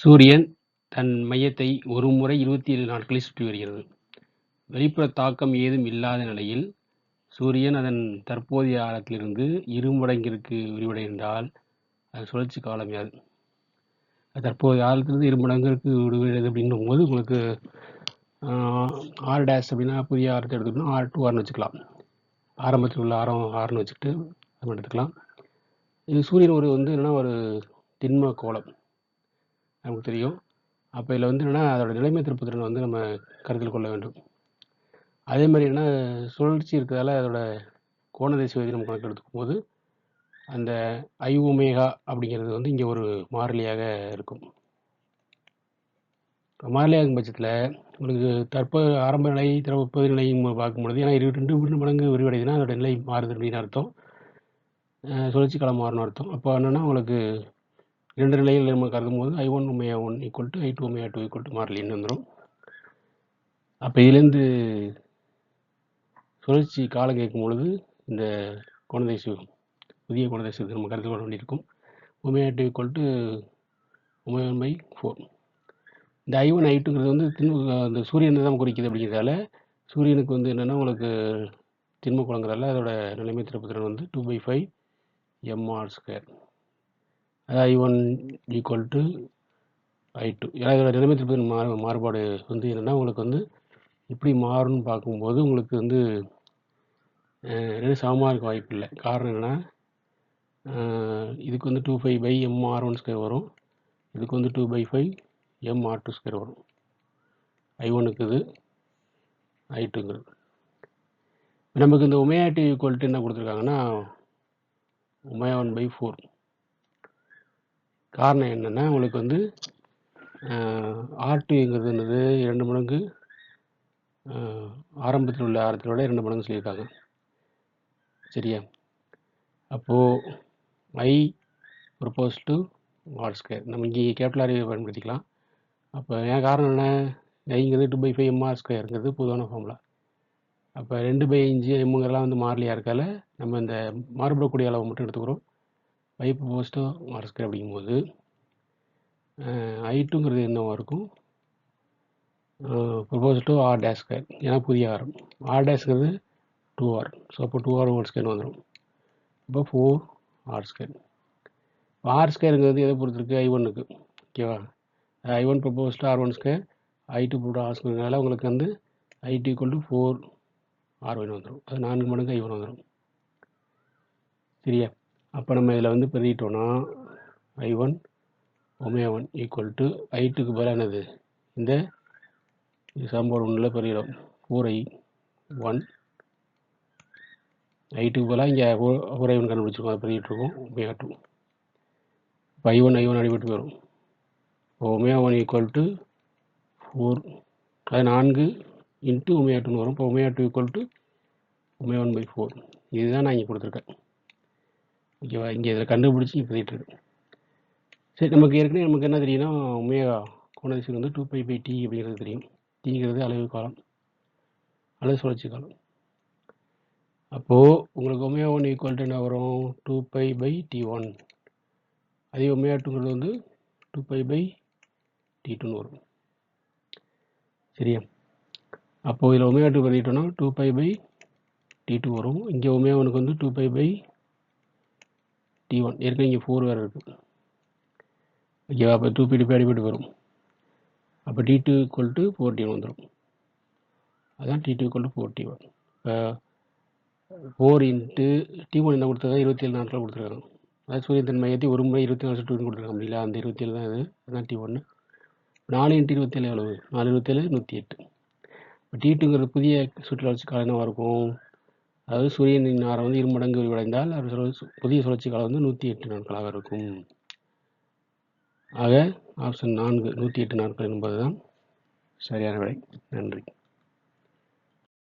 சூரியன் தன் மையத்தை ஒருமுறை இருபத்தி ஏழு நாட்களில் சுற்றி வருகிறது. வெளிப்புற தாக்கம் ஏதும் இல்லாத நிலையில், சூரியன் அதன் தற்போதைய ஆழத்திலிருந்து இருமடங்கிற்கு விரிவடைந்தால் அது சுழற்சி காலம் யாது? தற்போதைய ஆழத்திலிருந்து இருமடங்கிற்கு விரிவடையுது அப்படின்னும்போது உங்களுக்கு ஆர் டேஷ் அப்படின்னா புதிய ஆரத்தை எடுத்துக்கணும் ஆர் டூ ஆர்னு வச்சுக்கலாம். ஆரம்பத்தில் உள்ள ஆரம் ஆர்னு வச்சுக்கிட்டு நம்ம எடுத்துக்கலாம். இது சூரியன் ஒரு வந்து என்னென்னா ஒரு திண்ம கோலம் நமக்கு தெரியும். அப்போ இதில் வந்து என்னென்னா அதோடய நிலைமை திருப்புத்திறன் வந்து நம்ம கருத்தில் கொள்ள வேண்டும். அதே மாதிரி என்னன்னா, சுழற்சி இருக்கிறதால அதோட கோண திசைவேதி நம்ம கணக்கு எடுத்துக்கும் போது அந்த ஐ ஒமேகா அப்படிங்கிறது வந்து இங்கே ஒரு மாறிலியாக இருக்கும். மாறிலியாகும் பட்சத்தில் உங்களுக்கு தற்போது ஆரம்ப நிலை, தற்போதைய நிலையும் பார்க்கும்பொழுது ஏன்னா 2 மடங்கு விரிவடைதுன்னா அதோட நிலை மாறுது அப்படின்னு அர்த்தம். சுழற்சி காலம் மாறணும் அர்த்தம். அப்போ என்னென்னா உங்களுக்கு இரண்டு நிலையில் நம்ம கருதும்போது I1 omega 1 equal to I2 omega 2 equal to மாறிலின்னு வந்துடும் அப்போ இதுலேருந்து சுழற்சி காலம் கேட்கும்பொழுது, இந்த குழந்தை திசைவேகம் புதிய கோண நம்ம கருத்தில் கொள்ள வேண்டியிருக்கும். Omega two equal to omega 1 by four இந்த I1, I2ங்கிறது வந்து திண்ம அந்த சூரியனை தான் குறிக்குது அப்படிங்கிறதால, சூரியனுக்கு வந்து என்னென்னா உங்களுக்கு திண்ம குளங்குறதால அதோட நிலைமை திருப்பத்திறன் வந்து 2/5 mr². அதாவது I1 ஈக்குவல் டூ ஏன்னா இதோட நிலைமை திருப்பதி மாறு மாறுபாடு வந்து என்னன்னா, உங்களுக்கு வந்து எப்படி மாறும்னு பார்க்கும்போது, உங்களுக்கு வந்து ரெண்டு சமமாக இருக்க வாய்ப்பு இல்லை காரணம் என்னென்னா இதுக்கு வந்து 25 mr1² வரும். இதுக்கு வந்து 2/5 mr2² வரும். ஐ ஒன்னுக்கு இது, ஐ டூங்கிறது நமக்கு இந்த ஒமேகா டி ஈக்குவல் என்ன கொடுத்துருக்காங்கன்னா உமையா ஒன் பை ஃபோர் காரணம் என்னன்னா, உங்களுக்கு வந்து ஆர்டிங்கிறது என்னது இரண்டு மடங்கு ஆரம்பத்தில் உள்ள ஆரத்தை விட இரண்டு மடங்கு சொல்லியிருக்காங்க. சரியா? அப்போ I ப்ரொபோஸ் டூ R². நம்ம இங்கே கேப்பிட்டல் பயன்படுத்திக்கலாம். அப்போ ஏன் காரணம் என்ன? ஐங்கிறது 2/5 mr²ங்கிறது பொதுவான ஃபார்முலா. அப்ப 2/5 எம்ங்கிறதெல்லாம் வந்து மாறிலியா இருக்கால, நம்ம இந்த மாறுபடக்கூடிய அளவை மட்டும் எடுத்துக்கிறோம். பைப் ப்ரோஸ் டு ஆர் ஸ்கொயர் அப்படிங்கும்போது ஐ டூங்கிறது என்னவாக இருக்கும்? Propose to R dash square ஏன்னா புதிய ஆரம் ஆர் டேஷ்ங்கிறது டூ ஆர் ஸோ அப்போ டூ ஆர் ஒன் ஸ்கொயர் வந்துடும் இப்போ ஃபோர் ஆர் ஸ்கொயர் ஆர் ஸ்கொயருங்கிறது எதை பொறுத்திருக்கு? ஐ ஒன்னுக்கு ஓகேவா I one propose to R one square I two pro R ஸ்கொயர்னால உங்களுக்கு வந்து I two equal to four R one வந்துடும் அது நான்கு மடங்கு ஐ ஒன் வந்துடும் சரியா? அப்போ நம்ம இதில் வந்து பெருகிட்டோம்னா I one omega one equal to I2க்கு பதிலா என்னது? இந்த சமன்பாடு 1ல பெருக்கிடும். 4I1 I2க்கு இங்கே இங்க 4I1 கண்டுபிடிச்சிருக்கோம். அதை பெருகிட்டுருக்கோம் ஒமேகா டூ இப்போ ஐ ஒன் ஐ ஒன் அடிபட்டு போயிரும். Omega one equal to four அது நான்கு இன்ட்டு ஒமேகா டூன்னு வரும். இப்போ ஒமேகா டூ ஈக்குவல் டூ ஒமேகா 1 பை ஃபோர் இதுதான் நான் இங்கே கொடுத்துருக்கேன் ஓகேவா இங்கே இதில் கண்டுபிடிச்சி இப்போதிட்டு இருக்கு. சரி நமக்கு ஏற்கனவே நமக்கு என்ன தெரியும்னா ஒமேகா கோணதிசை வந்து டூ பை பை டி அப்படிங்கிறது தெரியும். டீங்கிறது அளவு காலம். அளவு சுழற்சி காலம். அப்போது உங்களுக்கு ஒமேகா ஒன் ஈக்குவல் டு என்ன வரும்? Two pi pi T one அதே ஒமேகா டூங்கிறது வந்து டூ பை பை டி டூன்னு வரும். சரியா? அப்போது இதில் ஒமேகா டூ பண்ணிட்டோம்னா two pi pi T two வரும். இங்கே ஒமேகா ஒனுக்கு வந்து two pi pi T one ஏற்கனவே இங்கே ஃபோர் வேறு இருக்குது ஓகேவா அப்போ டூ பி டிபி அடிபட்டு வரும் அப்போ T two equal to four T one வந்துடும் அதான் T two equal to four T one இப்போ ஃபோர் இன்ட்டு டி ஒன் என்ன கொடுத்துருக்காங்க இருபத்தி ஏழு நாட்கள் கொடுத்துருக்காங்க. அதாவது சூரியன் தன் மையத்தை ஒரு முறை இருபத்தி நாலு டூன்னு கொடுத்துருக்காங்க அப்படிங்களா அந்த இருபத்தி ஏழு தான் இது. அதான் டி ஒன்று நாலு இன்ட்டு இருபத்தேழு எவ்வளவு? நாலு இருபத்தேழு நூற்றி எட்டு. இப்போ டி டூங்கிற புதிய சுற்றுலா வச்சு காலம் என்னவாக இருக்கும். அதாவது சூரியனின் ஆரம் வந்து இருமடங்கு விரிவடைந்தால், அவர் புதிய சுழற்சி காலம் வந்து 108 நாட்களாக இருக்கும். ஆக ஆப்ஷன் 4 108 நாட்கள் என்பதுதான் சரியான விடை. நன்றி.